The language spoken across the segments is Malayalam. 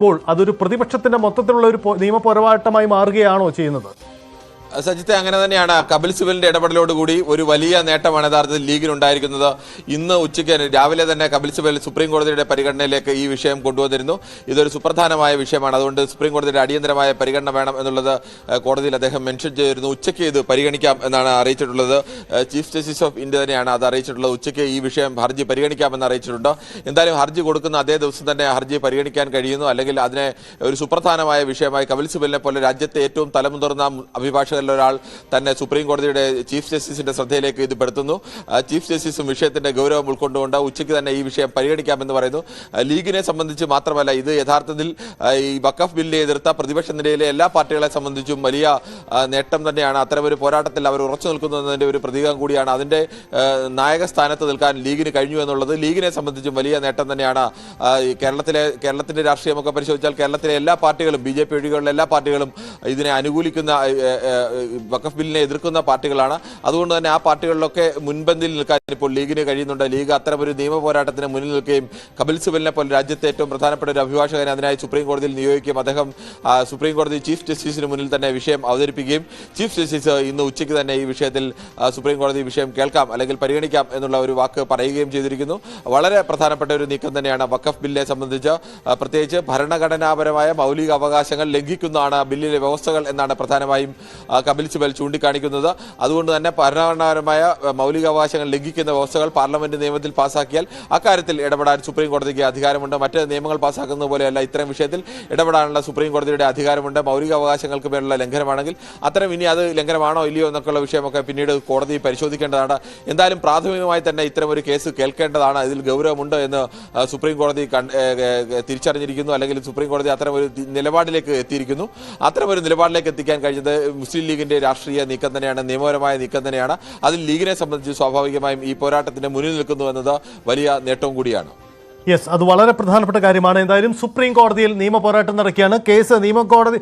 അപ്പോൾ അതൊരു പ്രതിപക്ഷത്തിന്റെ മൊത്തത്തിലുള്ള ഒരു നിയമപോരാട്ടമായി നിയമ പോരാട്ടമായി മാറുകയാണോ ചെയ്യുന്നത്? സജിത്തെ അങ്ങനെ തന്നെയാണ്. കപിൽ സിബലിന്റെ ഇടപെടലോടുകൂടി ഒരു വലിയ നേട്ടമാണ് യഥാർത്ഥത്തിൽ ലീഗിനുണ്ടായിരിക്കുന്നത് ഇന്ന് ഉച്ചയ്ക്ക് രാവിലെ തന്നെ കപിൽ സിബൽ സുപ്രീം കോടതിയുടെ പരിഗണനയിലേക്ക് ഈ വിഷയം കൊണ്ടുവന്നിരുന്നു. ഇതൊരു സുപ്രധാനമായ വിഷയമാണ്. അതുകൊണ്ട് സുപ്രീം കോടതിയുടെ അടിയന്തരമായ പരിഗണന വേണം എന്നുള്ളത് കോടതിയിൽ അദ്ദേഹം മെൻഷൻ ചെയ്തിരുന്നു. ഉച്ചയ്ക്ക് ഇത് പരിഗണിക്കാം എന്നാണ് അറിയിച്ചിട്ടുള്ളത്. ചീഫ് ജസ്റ്റിസ് ഓഫ് ഇന്ത്യ തന്നെയാണ് അത് അറിയിച്ചിട്ടുള്ളത്. ഉച്ചയ്ക്ക് ഈ വിഷയം ഹർജി പരിഗണിക്കാമെന്ന് അറിയിച്ചിട്ടുണ്ട്. എന്തായാലും ഹർജി കൊടുക്കുന്ന അതേ ദിവസം തന്നെ ഹർജി പരിഗണിക്കാൻ കഴിയുന്നു. അല്ലെങ്കിൽ അതിനെ ഒരു സുപ്രധാനമായ വിഷയമായി കപിൽ സിബലിനെ പോലെ രാജ്യത്തെ ഏറ്റവും തലമുതിർന്ന ഒരാൾ തന്നെ സുപ്രീം കോടതിയുടെ ചീഫ് ജസ്റ്റിസിന്റെ ശ്രദ്ധയിലേക്ക് ഇത് പെടുത്തുന്നു. ചീഫ് ജസ്റ്റിസും വിഷയത്തിന്റെ ഗൗരവം ഉൾക്കൊണ്ടുകൊണ്ട് ഉച്ചയ്ക്ക് തന്നെ ഈ വിഷയം പരിഗണിക്കാമെന്ന് പറയുന്നു. ലീഗിനെ സംബന്ധിച്ച് മാത്രമല്ല ഇത് യഥാർത്ഥത്തിൽ ഈ വക്കഫ് ബില്ലിനെ എതിർത്ത പ്രതിപക്ഷ നിരയിലെ എല്ലാ പാർട്ടികളെ സംബന്ധിച്ചും വലിയ നേട്ടം തന്നെയാണ് അത്തരമൊരു പോരാട്ടത്തിൽ അവർ ഉറച്ചു നിൽക്കുന്നതിന്റെ ഒരു പ്രതീകം കൂടിയാണ്. അതിന്റെ നായക സ്ഥാനത്ത് നിൽക്കാൻ ലീഗിന് കഴിഞ്ഞു എന്നുള്ളത് ലീഗിനെ സംബന്ധിച്ചും വലിയ നേട്ടം തന്നെയാണ്. കേരളത്തിലെ കേരളത്തിന്റെ രാഷ്ട്രീയമൊക്കെ പരിശോധിച്ചാൽ കേരളത്തിലെ എല്ലാ പാർട്ടികളും ബി ജെ പി ഒഴികെയുള്ള എല്ലാ പാർട്ടികളും ഇതിനെ അനുകൂലിക്കുന്ന വഖഫ് ബില്ലിനെ എതിർക്കുന്ന പാർട്ടികളാണ്. അതുകൊണ്ട് തന്നെ ആ പാർട്ടികളിലൊക്കെ മുൻപന്തിയിൽ നിൽക്കാൻ ഇപ്പോൾ ലീഗിന് കഴിയുന്നുണ്ട്. ലീഗ് അത്തരമൊരു നിയമ പോരാട്ടത്തിന് മുന്നിൽ നിൽക്കുകയും കപിൽ സിബലിനെ പോലെ രാജ്യത്തെ ഏറ്റവും പ്രധാനപ്പെട്ട ഒരു അഭിഭാഷകനെ അതിനായി സുപ്രീം കോടതിയിൽ നിയോഗിക്കുകയും അദ്ദേഹം സുപ്രീം കോടതി ചീഫ് ജസ്റ്റിസിന് മുന്നിൽ തന്നെ വിഷയം അവതരിപ്പിക്കുകയും ചീഫ് ജസ്റ്റിസ് ഇന്ന് ഉച്ചയ്ക്ക് തന്നെ ഈ വിഷയത്തിൽ സുപ്രീം കോടതി വിഷയം കേൾക്കാം അല്ലെങ്കിൽ പരിഗണിക്കാം എന്നുള്ള ഒരു വാക്ക് പറയുകയും ചെയ്തിരിക്കുന്നു. വളരെ പ്രധാനപ്പെട്ട ഒരു നീക്കം തന്നെയാണ് വഖഫ് ബില്ലിനെ സംബന്ധിച്ച്. പ്രത്യേകിച്ച് ഭരണഘടനാപരമായ മൗലിക അവകാശങ്ങൾ ലംഘിക്കുന്നതാണ് ബില്ലിലെ വ്യവസ്ഥകൾ എന്നാണ് പ്രധാനമായും കപിൽ സിബൽ ചൂണ്ടിക്കാണിക്കുന്നത്. അതുകൊണ്ട് തന്നെ ഭരണഘടനാപരമായ മൗലികാവകാശങ്ങൾ ലംഘിക്കുന്ന വ്യവസ്ഥകൾ പാർലമെന്റ് നിയമത്തിൽ പാസാക്കിയാൽ അക്കാര്യത്തിൽ ഇടപെടാൻ സുപ്രീം കോടതിക്ക് അധികാരമുണ്ട്. മറ്റ് നിയമങ്ങൾ പാസാക്കുന്നത് പോലെയല്ല ഇത്തരം വിഷയത്തിൽ ഇടപെടാനുള്ള സുപ്രീം കോടതിയുടെ അധികാരമുണ്ട്. മൗലികാവകാശങ്ങൾക്ക് മേലുള്ള ലംഘനമാണെങ്കിൽ അത്തരം ഇനി അത് ലംഘനമാണോ ഇല്ലയോ എന്നൊക്കെയുള്ള വിഷയമൊക്കെ പിന്നീട് കോടതി പരിശോധിക്കേണ്ടതാണ്. എന്തായാലും പ്രാഥമികമായി തന്നെ ഇത്തരം ഒരു കേസ് കേൾക്കേണ്ടതാണ്. ഇതിൽ ഗൗരവമുണ്ട് എന്ന് സുപ്രീം കോടതി തിരിച്ചറിഞ്ഞിരിക്കുന്നു. അല്ലെങ്കിൽ സുപ്രീം കോടതി അത്തരം ഒരു നിലപാടിലേക്ക് എത്തിയിരിക്കുന്നു. അത്തരം ഒരു നിലപാടിലേക്ക് എത്തിക്കാൻ കഴിഞ്ഞത് മുസ്ലിം ലീഗിന്റെ രാഷ്ട്രീയ നീക്കം തന്നെയാണ് നിയമപരമായ നീക്കം തന്നെയാണ്. അതിൽ ലീഗിനെ സംബന്ധിച്ച് സ്വാഭാവികമായും ഈ പോരാട്ടത്തിന് മുന്നിൽ നിൽക്കുന്നു എന്നത് വലിയ നേട്ടവും കൂടിയാണ്. യെസ് അത് വളരെ പ്രധാനപ്പെട്ട കാര്യമാണ്. എന്തായാലും സുപ്രീം കോടതിയിൽ നിയമ പോരാട്ടം നടക്കുകയാണ്. കേസ് നിയമ കോടതി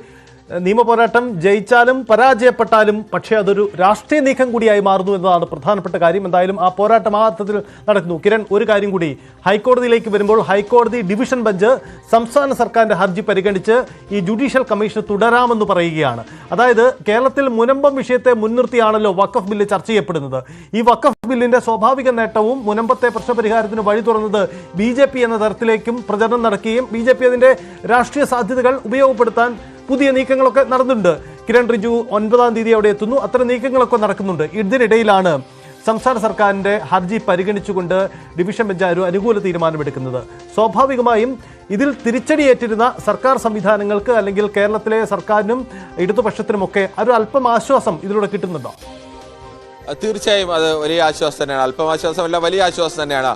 നിയമ പോരാട്ടം ജയിച്ചാലും പരാജയപ്പെട്ടാലും പക്ഷേ അതൊരു രാഷ്ട്രീയ നീക്കം കൂടിയായി മാറുന്നു എന്നതാണ് പ്രധാനപ്പെട്ട കാര്യം. എന്തായാലും ആ പോരാട്ടം ആ അർത്ഥത്തിൽ നടക്കുന്നു. കിരൺ ഒരു കാര്യം കൂടി. ഹൈക്കോടതിയിലേക്ക് വരുമ്പോൾ ഹൈക്കോടതി ഡിവിഷൻ ബെഞ്ച് സംസ്ഥാന സർക്കാരിന്റെ ഹർജി പരിഗണിച്ച് ഈ ജുഡീഷ്യൽ കമ്മീഷൻ തുടരാമെന്ന് പറയുകയാണ്. അതായത് കേരളത്തിൽ മുനമ്പം വിഷയത്തെ മുൻനിർത്തിയാണല്ലോ വക്കഫ് ബില്ല് ചർച്ച ചെയ്യപ്പെടുന്നത്. ഈ വക്കഫ് ബില്ലിന്റെ സ്വാഭാവിക നേട്ടവും മുനമ്പത്തെ പ്രശ്നപരിഹാരത്തിന് വഴി തുറന്നത് ബി എന്ന തരത്തിലേക്കും പ്രചരണം നടക്കുകയും ബി ജെ പി അതിന്റെ രാഷ്ട്രീയ സാധ്യതകൾ ഉപയോഗപ്പെടുത്താൻ പുതിയ നീക്കങ്ങളൊക്കെ നടന്നുണ്ട് കിരൺ റിജു ഒൻപതാം തീയതി അവിടെ എത്തുന്നു. അത്തരം നീക്കങ്ങളൊക്കെ നടക്കുന്നുണ്ട്. ഇതിനിടയിലാണ് സംസ്ഥാന സർക്കാരിന്റെ ഹർജി പരിഗണിച്ചുകൊണ്ട് ഡിവിഷൻ ബെഞ്ച് ഒരു അനുകൂല തീരുമാനമെടുക്കുന്നത്. സ്വാഭാവികമായും ഇതിൽ തിരിച്ചടിയേറ്റിരുന്ന സർക്കാർ സംവിധാനങ്ങൾക്ക് അല്ലെങ്കിൽ കേരളത്തിലെ സർക്കാരിനും ഇടതുപക്ഷത്തിനുമൊക്കെ ഒരു അല്പം ആശ്വാസം ഇതിലൂടെ കിട്ടുന്നുണ്ടോ? തീർച്ചയായും അത് വലിയ ആശ്വാസം തന്നെയാണ്. അല്പം ആശ്വാസമല്ല വലിയ ആശ്വാസം തന്നെയാണ്.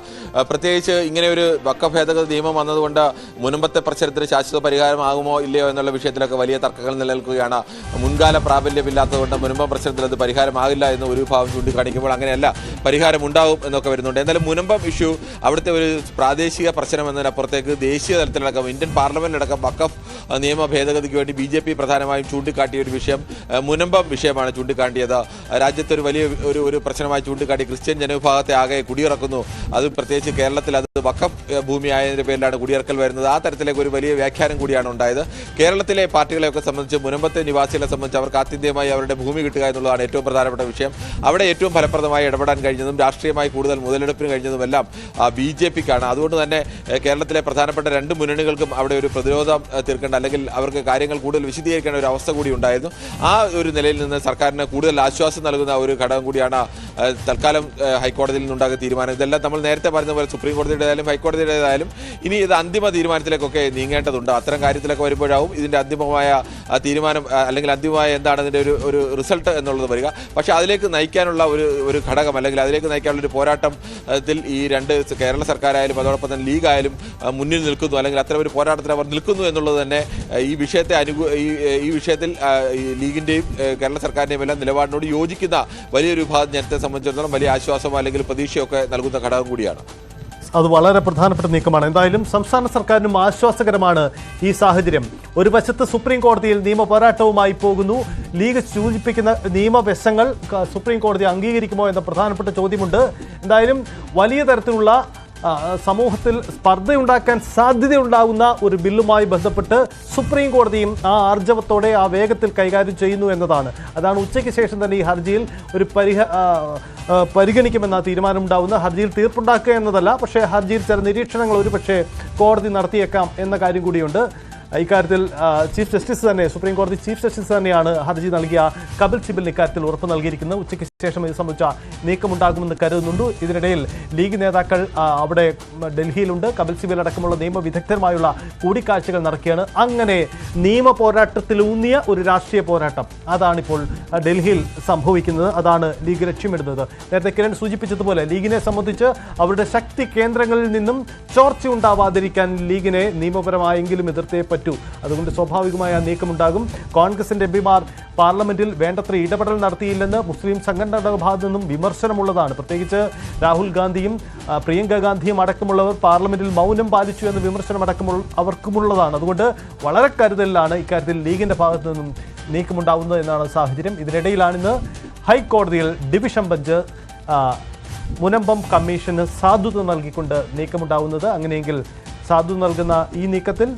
പ്രത്യേകിച്ച് ഇങ്ങനെ ഒരു വക്ക ഭേദഗതി നിയമം വന്നതുകൊണ്ട് മുൻപത്തെ പ്രശ്നത്തിന് ശാശ്വത പരിഹാരമാകുമോ ഇല്ലയോ എന്നുള്ള വിഷയത്തിലൊക്കെ വലിയ തർക്കങ്ങൾ നിലനിൽക്കുകയാണ്. മുൻകാല പ്രാബല്യമില്ലാത്തതുകൊണ്ട് മുൻപ് പ്രശ്നത്തിൽ അത് പരിഹാരമാകില്ല എന്ന് ഒരു ഭാവം ചൂണ്ടിക്കാണിക്കുമ്പോൾ അങ്ങനെയല്ല പരിഹാരം ഉണ്ടാവും എന്നൊക്കെ വരുന്നുണ്ട്. എന്തായാലും മുനമ്പം ഇഷ്യൂ അവിടുത്തെ ഒരു പ്രാദേശിക പ്രശ്നം എന്നതിനപ്പുറത്തേക്ക് ദേശീയ തലത്തിലടക്കം ഇന്ത്യൻ പാർലമെന്റിലടക്കം വക്കഫ് നിയമ ഭേദഗതിക്ക് വേണ്ടി ബി ജെ പി പ്രധാനമായും ചൂണ്ടിക്കാട്ടിയ ഒരു വിഷയം മുനമ്പം വിഷയമാണ് ചൂണ്ടിക്കാട്ടിയത്. രാജ്യത്തെ ഒരു വലിയ ഒരു ഒരു പ്രശ്നമായി ചൂണ്ടിക്കാട്ടി ക്രിസ്ത്യൻ ജനവിഭാഗത്തെ ആകെ കുടിയിറക്കുന്നു. അത് പ്രത്യേകിച്ച് കേരളത്തിൽ അത് വഖഫ് ഏഹ്, ഭൂമി ആയതിന്റെ പേരിലാണ് കുടിയിറക്കൽ വരുന്നത്. ആ തരത്തിലേക്ക് ഒരു വലിയ വ്യാഖ്യാനം കൂടിയാണ് ഉണ്ടായത്. കേരളത്തിലെ പാർട്ടികളെയൊക്കെ സംബന്ധിച്ച് മുനമ്പത്തെ നിവാസികളെ സംബന്ധിച്ച് അവർക്ക് ആത്യന്തികമായി അവരുടെ ഭൂമി കിട്ടുക എന്നുള്ളതാണ് ഏറ്റവും പ്രധാനപ്പെട്ട വിഷയം. അവിടെ ഏറ്റവും ഫലപ്രദമായി ഇടപെടാൻ കഴിഞ്ഞതും രാഷ്ട്രീയമായി കൂടുതൽ മുതലെടുപ്പിന് കഴിഞ്ഞതുമെല്ലാം ബി ജെ പിക്കാണ്. അതുകൊണ്ട് തന്നെ കേരളത്തിലെ പ്രധാനപ്പെട്ട രണ്ട് മുന്നണികൾക്കും അവിടെ ഒരു പ്രതിരോധം തീർക്കേണ്ട അല്ലെങ്കിൽ അവർക്ക് കാര്യങ്ങൾ കൂടുതൽ വിശദീകരിക്കേണ്ട ഒരു അവസ്ഥ കൂടി ഉണ്ടായിരുന്നു. ആ ഒരു നിലയിൽ നിന്ന് സർക്കാരിന് കൂടുതൽ ആശ്വാസം നൽകുന്ന ഒരു ഘടകം കൂടിയാണ് തൽക്കാലം ഹൈക്കോടതിയിൽ നിന്നുണ്ടാകുന്ന തീരുമാനം. ഇതെല്ലാം നമ്മൾ നേരത്തെ പറഞ്ഞ പോലെ സുപ്രീം കോടതിയുടേതായാലും ഹൈക്കോടതിയുടേതായാലും ഇനി ഇത് അന്തിമ തീരുമാനത്തിലേക്കൊക്കെ നീങ്ങേണ്ടതുണ്ട്. അത്തരം കാര്യത്തിലൊക്കെ വരുമ്പോഴാവും ഇതിന്റെ അന്തിമമായ തീരുമാനം അല്ലെങ്കിൽ അന്തിമമായ എന്താണ് അതിന്റെ ഒരു ഒരു റിസൾട്ട് എന്നുള്ളത് വരിക. പക്ഷേ അതിലേക്ക് നയിക്കാനുള്ള ഒരു ഒരു ഘടകം അല്ലെങ്കിൽ അതിലേക്ക് നയിക്കാനുള്ള ഒരു പോരാട്ടത്തിൽ ഈ രണ്ട് കേരള സർക്കാരായാലും അതോടൊപ്പം തന്നെ ലീഗായാലും മുന്നിൽ നിൽക്കുന്നു. അല്ലെങ്കിൽ അത്തരം ഒരു പോരാട്ടത്തിൽ അവർ നിൽക്കുന്നു എന്നുള്ളത് തന്നെ ഈ വിഷയത്തെ അനുകൂ ഈ വിഷയത്തിൽ ലീഗിന്റെയും കേരള സർക്കാരിന്റെയും എല്ലാം നിലപാടിനോട് യോജിക്കുന്ന വലിയൊരു വിഭാഗം ജനത്തെ സംബന്ധിച്ചിടത്തോളം വലിയ ആശ്വാസമോ അല്ലെങ്കിൽ പ്രതീക്ഷയൊക്കെ നൽകുന്ന ഘടകം കൂടിയാണ്. അത് വളരെ പ്രധാനപ്പെട്ട നീക്കമാണ്. എന്തായാലും സംസ്ഥാന സർക്കാരിനും ആശ്വാസകരമാണ് ഈ സാഹചര്യം. ഒരു വശത്ത് സുപ്രീം കോടതിയിൽ നിയമ പോരാട്ടവുമായി പോകുന്നു. ലീഗ് സൂചിപ്പിക്കുന്ന നിയമവശങ്ങൾ സുപ്രീം കോടതി അംഗീകരിക്കുമോ എന്ന പ്രധാനപ്പെട്ട ചോദ്യമുണ്ട്. എന്തായാലും വലിയ തരത്തിലുള്ള സമൂഹത്തിൽ സ്പർദ്ധയുണ്ടാക്കാൻ സാധ്യതയുണ്ടാകുന്ന ഒരു ബില്ലുമായി ബന്ധപ്പെട്ട് സുപ്രീം കോടതിയും ആ ആർജവത്തോടെ ആ വേഗത്തിൽ കൈകാര്യം ചെയ്യുന്നു എന്നതാണ്. അതാണ് ഉച്ചയ്ക്ക് ശേഷം തന്നെ ഈ ഹർജിയിൽ ഒരു പരിഹ പരിഗണിക്കുമെന്ന തീരുമാനമുണ്ടാവുന്ന ഹർജിയിൽ തീർപ്പുണ്ടാക്കുക എന്നതല്ല പക്ഷേ ഹർജിയിൽ ചില നിരീക്ഷണങ്ങൾ ഒരു പക്ഷേ കോടതി നടത്തിയേക്കാം എന്ന കാര്യം കൂടിയുണ്ട്. ഇക്കാര്യത്തിൽ ചീഫ് ജസ്റ്റിസ് തന്നെ സുപ്രീം കോടതി ചീഫ് ജസ്റ്റിസ് തന്നെയാണ് ഹർജി നൽകിയ കപിൽ സിബിൽ ഇക്കാര്യത്തിൽ ഉറപ്പ് നൽകിയിരിക്കുന്നത്. ഉച്ചയ്ക്ക് ശേഷം ഇത് സംബന്ധിച്ച നീക്കമുണ്ടാകുമെന്ന് കരുതുന്നുണ്ട്. ഇതിനിടയിൽ ലീഗ് നേതാക്കൾ അവിടെ ഡൽഹിയിലുണ്ട്. കപിൽ സിബൽ അടക്കമുള്ള നിയമ വിദഗ്ധരുമായുള്ള കൂടിക്കാഴ്ചകൾ നടക്കുകയാണ്. അങ്ങനെ നിയമ പോരാട്ടത്തിലൂന്നിയ ഒരു രാഷ്ട്രീയ പോരാട്ടം അതാണിപ്പോൾ ഡൽഹിയിൽ സംഭവിക്കുന്നത്. അതാണ് ലീഗ് ലക്ഷ്യമിടുന്നത്. നേരത്തെ കിരൺ സൂചിപ്പിച്ചതുപോലെ ലീഗിനെ സംബന്ധിച്ച് അവരുടെ ശക്തി കേന്ദ്രങ്ങളിൽ നിന്നും ചോർച്ച ഉണ്ടാവാതിരിക്കാൻ ലീഗിനെ നിയമപരമായെങ്കിലും എതിർത്തേ പറ്റൂ. അതുകൊണ്ട് സ്വാഭാവികമായ നീക്കമുണ്ടാകും. കോൺഗ്രസിന്റെ എംപിമാർ പാർലമെന്റിൽ വേണ്ടത്ര ഇടപെടൽ നടത്തിയില്ലെന്ന് മുസ്ലിം സംഘടനകളുടെ ഭാഗത്തു നിന്നും വിമർശനമുള്ളതാണ്. പ്രത്യേകിച്ച് രാഹുൽ ഗാന്ധിയും പ്രിയങ്ക ഗാന്ധിയും അടക്കമുള്ളവർ പാർലമെന്റിൽ മൗനം പാലിച്ചു എന്ന വിമർശനം അടക്കമുള്ള അവർക്കുമുള്ളതാണ്. അതുകൊണ്ട് വളരെ കരുതലിലാണ് ഇക്കാര്യത്തിൽ ലീഗിന്റെ ഭാഗത്തു നിന്നും നീക്കമുണ്ടാവുന്നത് എന്നാണ് സാഹചര്യം. ഇതിനിടയിലാണ് ഇന്ന് ഹൈക്കോടതിയിൽ ഡിവിഷൻ ബെഞ്ച് മുനമ്പം കമ്മീഷന് സാധുത നൽകിക്കൊണ്ട് നീക്കമുണ്ടാവുന്നത്. അങ്ങനെയെങ്കിൽ സാധു നൽകുന്ന ഈ നീക്കത്തിൽ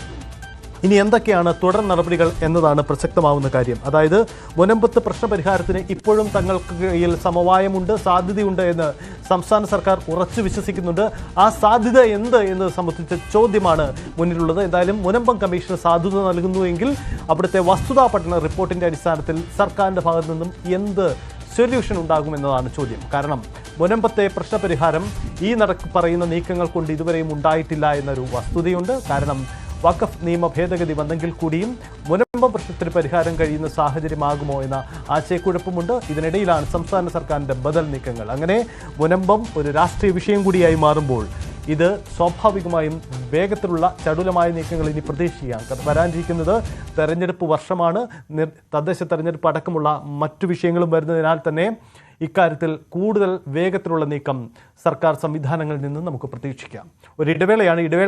ഇനി എന്തൊക്കെയാണ് തുടർ നടപടികൾ എന്നതാണ് പ്രസക്തമാവുന്ന കാര്യം. അതായത് വനമ്പത്ത് പ്രശ്നപരിഹാരത്തിന് ഇപ്പോഴും തങ്ങൾക്ക് കയ്യിൽ സമവായമുണ്ട് സാധ്യതയുണ്ട് എന്ന് സംസ്ഥാന സർക്കാർ ഉറച്ചു വിശ്വസിക്കുന്നുണ്ട്. ആ സാധ്യത എന്ത് എന്നത് സംബന്ധിച്ച ചോദ്യമാണ് മുന്നിലുള്ളത്. എന്തായാലും മുനമ്പം കമ്മീഷന് സാധ്യത നൽകുന്നുവെങ്കിൽ അവിടുത്തെ വസ്തുതാ പഠന റിപ്പോർട്ടിന്റെ അടിസ്ഥാനത്തിൽ സർക്കാരിന്റെ ഭാഗത്തു നിന്നും എന്ത് സൊല്യൂഷൻ ഉണ്ടാകുമെന്നതാണ് ചോദ്യം. കാരണം മുനമ്പത്തെ പ്രശ്നപരിഹാരം ഈ നട പറയുന്ന നീക്കങ്ങൾ കൊണ്ട് ഇതുവരെയും ഉണ്ടായിട്ടില്ല എന്നൊരു വസ്തുതയുണ്ട്. കാരണം വഖഫ് നിയമ ഭേദഗതി വന്നെങ്കിൽ കൂടിയും മുനമ്പ പ്രശ്നത്തിന് പരിഹാരം കഴിയുന്ന സാഹചര്യമാകുമോ എന്ന ആശയക്കുഴപ്പമുണ്ട്. ഇതിനിടയിലാണ് സംസ്ഥാന സർക്കാരിന്റെ ബദൽ നീക്കങ്ങൾ. അങ്ങനെ മുനമ്പം ഒരു രാഷ്ട്രീയ വിഷയം കൂടിയായി മാറുമ്പോൾ ഇത് സ്വാഭാവികമായും വേഗത്തിലുള്ള ചടുലമായ നീക്കങ്ങൾ ഇനി പ്രതീക്ഷിക്കാം. വരാനിരിക്കുന്നത് തെരഞ്ഞെടുപ്പ് വർഷമാണ്. തദ്ദേശ തെരഞ്ഞെടുപ്പ് അടക്കമുള്ള മറ്റു വിഷയങ്ങളും വരുന്നതിനാൽ തന്നെ ഇക്കാര്യത്തിൽ കൂടുതൽ വേഗത്തിലുള്ള നീക്കം സർക്കാർ സംവിധാനങ്ങളിൽ നിന്ന് നമുക്ക് പ്രതീക്ഷിക്കാം. ഒരു ഇടവേളയാണ്. ഇടവേള